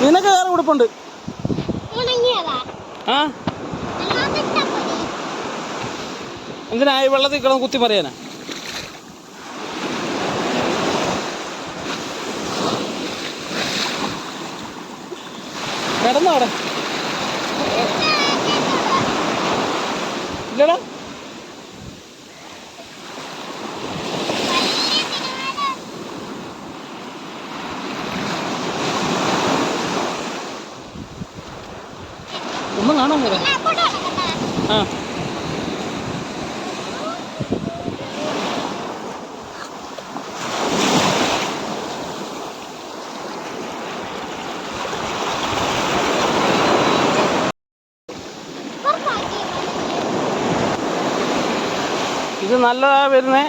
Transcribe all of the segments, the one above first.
നിനക്ക് വേറെ ഉടുപ്പുണ്ട്? ആ? എന്തിനാ ഈ വെള്ളത്തിൽ കിടന്ന് കുത്തി പറയാനാ കിടന്നോ അവിടെ. ഇല്ലടാ ഒന്നും കാണാൻ പോരാ അങ്ങോട്ട് കിടക്കട്ടെ ആ പുറത്താക്കി ഇത് നല്ലതാ വരുന്നേ.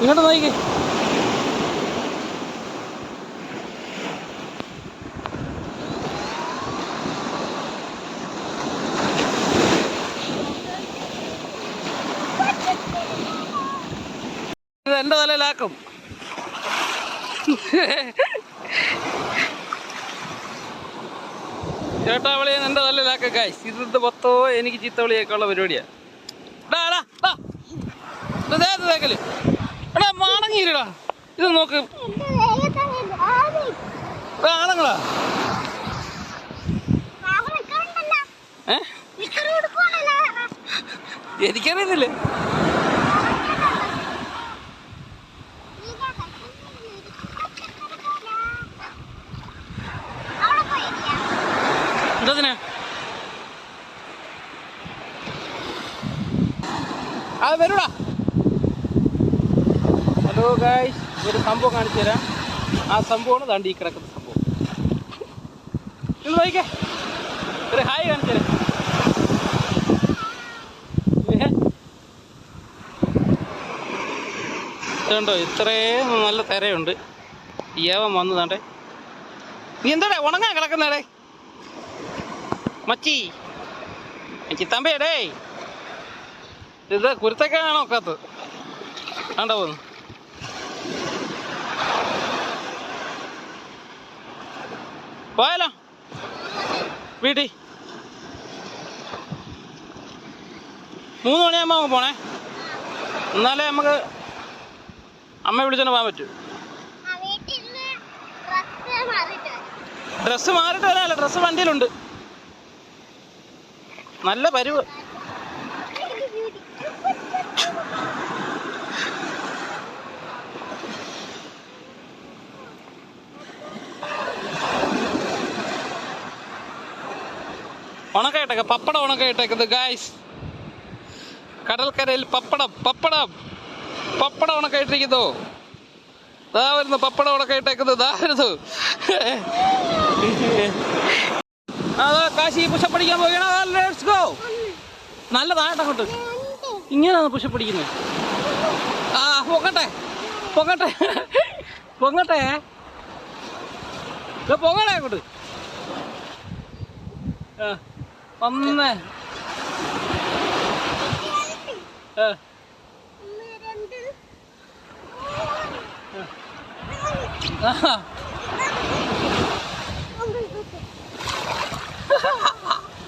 ഇങ്ങോട്ട് നോക്കി എന്റെ തലയിലാക്കും. ചേട്ടാവളിയെ എന്റെ തലയിലാക്കും കായ് ഇത് പത്തോ എനിക്ക് ചീത്ത വിളിയൊക്കെയുള്ള തേക്കൽ. എടാ മാണങ്ങിയില്ലടാ ഇത് നോക്ക്. ആണങ്ങളാ. ഏ? എനിക്കറിയത്തില്ലേ. വരൂടാ. ഹലോ ഗായ് ഒരു സംഭവം കാണിച്ചു തരാം. ആ സംഭവമാണ് ദാണ്ട് ഈ കിടക്കുന്ന സംഭവം. ഇത് നോക്കിക്കേ ഒരു ഹായ് കാണിച്ചു തരാം? ഇതുണ്ടോ ഇത്രയും നല്ല തിരയുണ്ട്. ഏവൻ വന്നതാണ്ടേ നീ എന്താടേ ഉണങ്ങാൻ കിടക്കുന്നേടേ? മച്ചി. ചിത്തമ്പേടേ ഇത് കുരുത്തക്കാണോ ഒക്കാത്തത് ആണ്ടോ പോന്നു പോയാലോ? വീട്ടിൽ. മൂന്ന് മണിയാകുമ്പോൾ നമുക്ക് പോണേ. എന്നാലേ നമുക്ക് അമ്മ വിളിച്ചോണ്ട് പോകാൻ പറ്റൂ. ഡ്രസ്സ് മാറിയിട്ട് വരാല്ല ഡ്രസ്സ് വണ്ടിയിലുണ്ട്. നല്ല പരുവ്. ഉണക്കയിട്ടേക്ക പപ്പടം ഉണക്കായിട്ടേക്കുന്നത് ഗായ്സ് കടൽക്കരയിൽ പപ്പടം പപ്പടം. പപ്പടം ഉണക്കായിട്ടിരിക്കുന്നു. ദാ വരുന്നു പപ്പടം ഉണക്കായിട്ടേക്കുന്നു ദാ വരുന്നു. അതാ കാശി പുഷപ്പടിക്കാൻ പോകണോ നല്ലതായിട്ട് അങ്ങോട്ട്. ഇങ്ങനെയാണ് പുഷപ്പടിക്കുന്നത് ആ പൊങ്ങട്ടെ. പൊങ്ങട്ടെ. പൊങ്ങട്ടെ. പൊങ്ങണേ അങ്ങോട്ട്. ആ, ഒന്ന് ആ, ഒന്ന്, രണ്ട്, ആ. ഒന്ന്,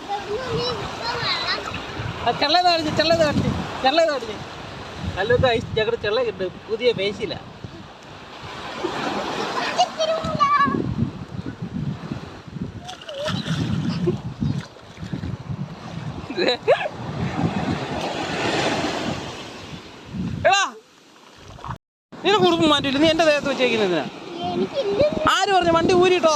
ഇതൊന്നും നീ ഇപ്പൊ വേണം. ആ, ചെള്ളേത് കാണിച്ച് ചെള്ളേത് കാണിച്ച് ചെള്ളേത് കാണിച്ച് ഹലോ ഞങ്ങളുടെ ചെള്ള കിട്ടും പുതിയ ഫേസില ഒത്തിരിയില്ല. എടാ ഉറുപ്പ് മാറ്റില്ല നീ എന്റെ ദേഹത്ത് വെച്ചേക്കുന്നതിനാ ആര് പറഞ്ഞു? വണ്ടി ഊരിട്ടോ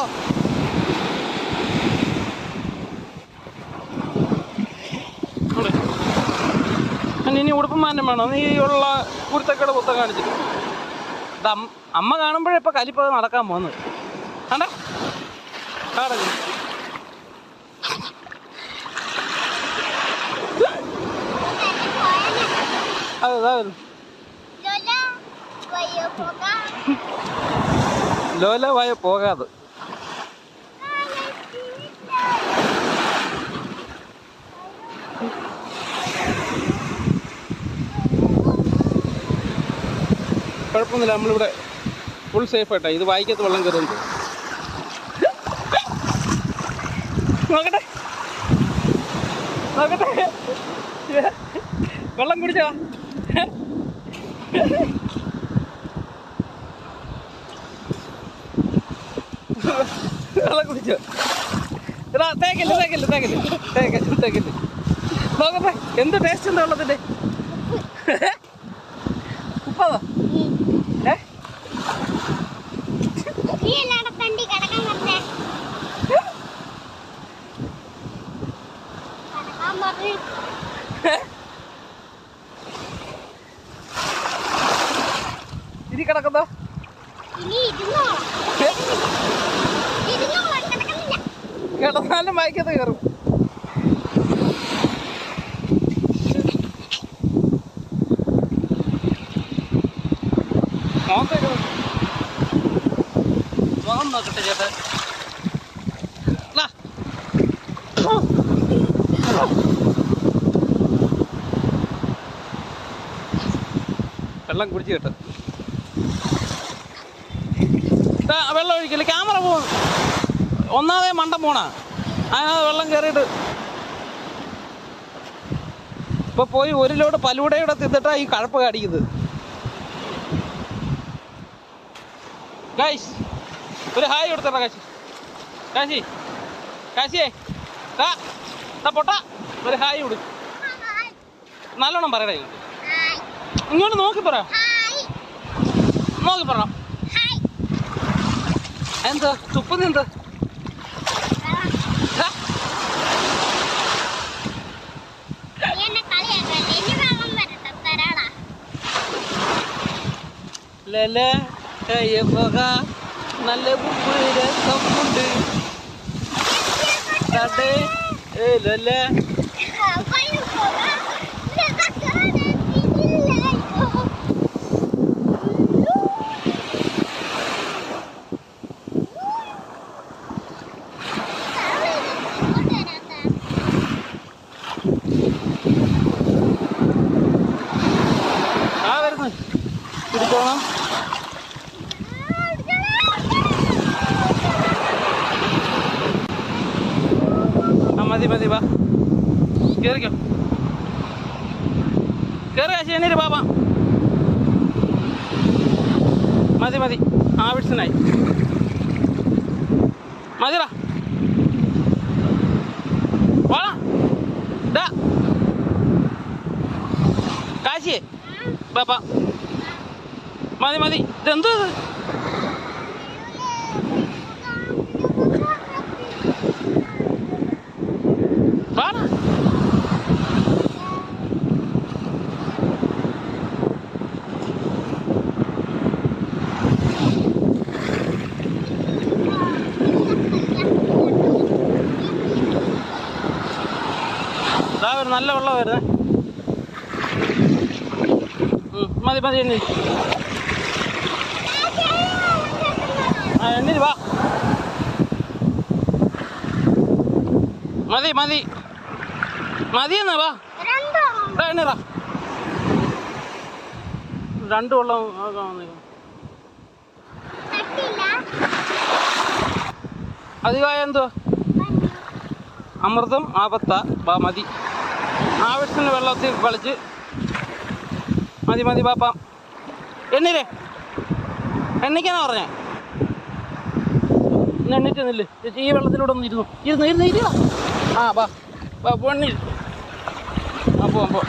ഇനി ഉടുപ്പ് മാറ്റം വേണം? നീ ഉള്ള കുരുത്തക്കട പുത്തം കാണിച്ചിട്ട്. അമ്മ- കാണുമ്പോഴേ ഇപ്പൊ കലിപ്പത് നടക്കാൻ പോകുന്നത്. കണ്ട? കാടല്ലേ അതെ അതാ. വരുന്നു ലോല വയ്യോ പോകാം. ലോല വായ പോകാതെ. കുഴപ്പമൊന്നുമില്ല നമ്മളിവിടെ ഫുൾ സേഫ് ആയിട്ടാ. ഇത് വായിക്കത്ത് വെള്ളം കയറുന്നത് നോക്കട്ടെ. നോക്കട്ടെ. വെള്ളം കുടിച്ചോ വെള്ളം കുടിച്ചോ എടാ തേക്കൽ തേങ്ങ തേക്കൽ നോക്കപ്പ എന്ത് ടേസ്റ്റ് എന്താ ഉള്ളതിന്റെ ഉപ്പതോ ഏ? ഇനി കിടക്കുന്നോ? കിടന്നാലും വായിക്കത്ത് കയറും നോക്കട്ടെ മുഖം നോക്കട്ടെ ചേട്ടൻ വെള്ളം കുടിച്ച് കേട്ടോ. വെള്ളം ഒഴിക്കില്ല? ക്യാമറ പോകും ഒന്നാമതേ മണ്ടം പോണാ. അതിനകത്ത് വെള്ളം കയറിയിട്ട് ഇപ്പൊ പോയി ഒരു ലോഡ് പലൂടയുടെ തിന്നിട്ടാ ഈ കഴപ്പ് കടിക്കുന്നത് ഗൈസ് ഒരു ഹായ് കൊടുത്തടാ കാശി. കാശി. കാശിയേ. പൊട്ട. ഒരു ഹായ് കൊടു. നല്ലോണം പറയടാ ഇങ്ങോട്ട്. ഇങ്ങോട്ട് നോക്കി പറ. നോക്കി പറ. എന്താ? തുപ്പുന്ന എന്താ? ദാ, നീ എന്നെ നല്ല ഉപ്പ് രസമുണ്ട് തടേ ഏ ലല വയ്യോ പോകാം കിടക്കാനില്ലയോ ആ വരുന്നു പിടിച്ചോണം ആ മതി മതി വാ കേറിക്കോ. കേറി ശനിര് ബാബ മതി മതി. ആവശ്യത്തിനായി. മതിടാ. വാടാ ഡാ. കാശിയേ. ബാബ മതി മതി. ഇതെന്തോ ഒരു നല്ല വെള്ളം വരുന്നേ ഉം, മതി മതി എണ്ണി. ആ എണ്ണി വാ. മതി മതി. മതി എന്നാ വാ. എണ്ണിടാ രണ്ട് വെള്ളം. തട്ടില്ല അധികമായ എന്തോ അമൃതം ആപത്ത വാ മതി. ആവശ്യത്തിന് വെള്ളത്തിൽ കളിച്ച്. മതി മതി പാപ്പ. എണ്ണിരേ. എണ്ണിക്കാന്നാ പറഞ്ഞേ? ഇന്ന് എണ്ണിട്ട് നില്ല്. ചേച്ചി ഈ വെള്ളത്തിലൂടെ ഒന്ന് ഇരുന്നു? ഇരുന്ന് ഇരുന്ന് ഇരുക ആ ബാ ബാ പൊണ്ണി ആ പോവാം പോ.